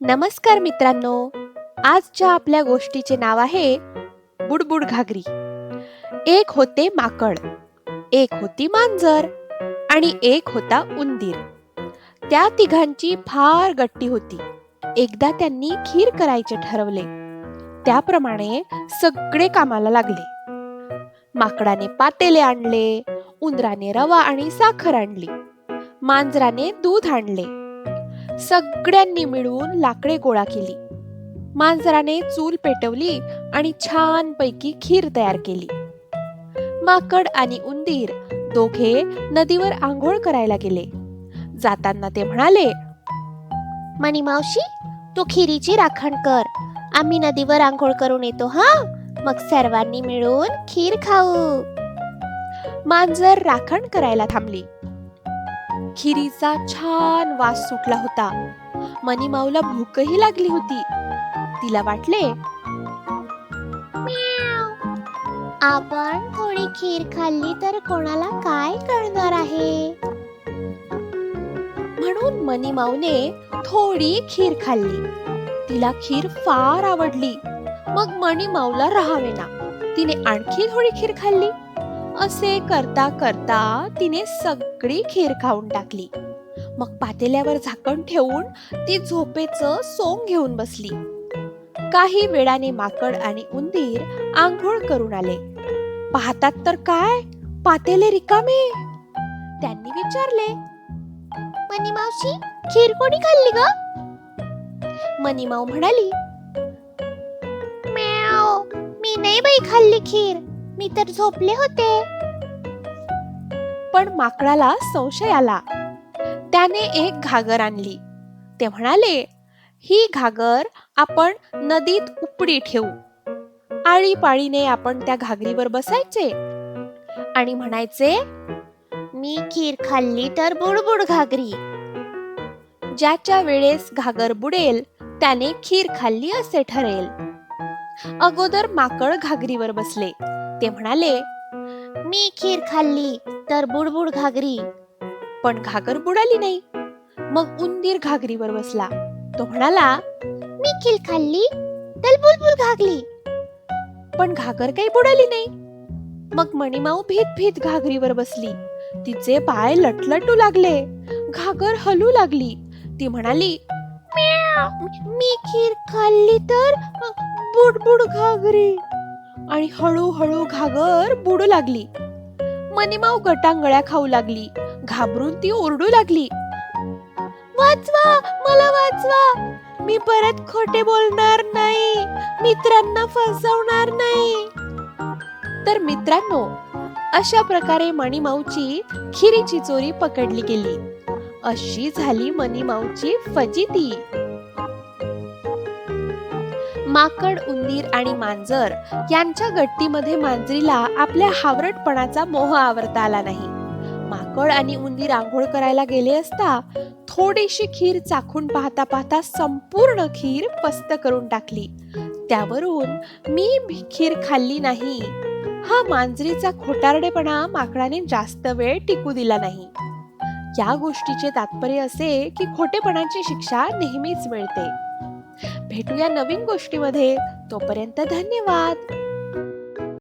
नमस्कार मित्रांनो. आजच्या आपल्या गोष्टीचे नाव आहे बुडबुड घागरी. एक होते माकड एक होती मांजर आणि एक होता उंदीर. त्या तिघांची फार गट्टी होती. एकदा त्यांनी खीर करायचे ठरवले. त्याप्रमाणे सगळे कामाला लागले. माकडाने पातेले आणले उंदराने रवा आणि साखर आणली. मांजराने दूध आणले. सगळ्यांनी मिळून लाकडे गोळा केली. मांजराने चूल पेटवली आणि छान पैकी खीर तयार केली. माकड आणि उंदीर दोघे नदीवर आंघोळ करायला गेले. जाताना ते म्हणाले मनी मावशी तू खिरीची राखण कर. आम्ही नदीवर आंघोळ करून येतो हा? मग सर्वांनी मिळून खीर खाऊ. मांजर राखण करायला थांबली. खिरीचा छान वास सुटला होता. मनीमाऊला भूकही लागली होती. तिला वाटले आपण थोडी खीर खाल्ली तर कोणाला काय कळणार आहे? म्हणून मनीमाऊने थोडी खीर खाल्ली. तिला खीर फार आवडली. मग मणिमाऊला राहावेना. तिने आणखी थोडी खीर खाल्ली. असे करता करता तिने सगळी खीर खाऊन टाकली. मग पातेल्यावर झाकण ठेवून ती झोपेचं सोंग घेऊन बसली. काही वेळाने माकड आणि उंदीर आंघोळ करून आले. पाहतात तर काय? पातेले रिकामे. त्यांनी विचारले मनी मावशी खीर कोणी खाल्ली ग? मनीमाव म्हणाली म्याव मी नाही बाई खाल्ली खीर. मी तर झोपले होते. पण माकडाला संशय आला. त्याने एक घागर आणली. ते म्हणाले ही घागर आपण नदीत उपडी ठेवू. आळीपाळीने आपण त्या घागरीवर बसायचे. आणि म्हणायचे मी खीर खाल्ली तर बुडबुड घागरी. ज्याच्या वेळेस घागर बुडेल त्याने खीर खाल्ली असे ठरेल. अगोदर माकड घागरीवर बसले. ते म्हणाले मी खीर खाल्ली तर बुडबुड घागरी. पण घागर बुडाली नाही. मग उंदीर घागरीवर बसला. तो म्हणाला मी खीर खाल्ली तर बुलबुल घागली पण घागर काही बुडाली नाही. मग मणिमाऊ भीत भीत घागरीवर बसली. तिचे पाय लटलटू लागले. घागर हलू लागली. ती म्हणाली मी खीर खाल्ली तर बुडबुड घागरी. आणि हळूहळू घागर बुडू लागली. मनीमाऊ गटांगळ्या खाऊ लागली. घाबरून ती ओरडू लागली. वाचवा मला वाचवा. मी परत खोटे बोलणार नाही. मित्रांना फसवणार नाही. तर मित्रांनो अशा प्रकारे मणिमाऊची खिरीची चोरी पकडली गेली. अशी झाली मणिमाऊची फजिती. माकड उंदीर आणि मांजर यांच्या गट्टीमध्ये मांजरीला आपल्या हावरटपणाचा मोह आवरता आला नाही. माकड आणि उंदीर आंघोळ करायला गेले असता थोडीशी खीर चाखून पाहता पाहता संपूर्ण खीर पस्त करून टाकली. त्यावरून मी भी- खीर खाल्ली नाही. हा मांजरीचा खोटारडेपणा माकडाने जास्त वेळ टिकू दिला नाही. या गोष्टीचे तात्पर्य असे की खोटेपणाची शिक्षा नेहमीच मिळते. भेटूया नवीन गोष्टीमध्ये. तोपर्यंत धन्यवाद.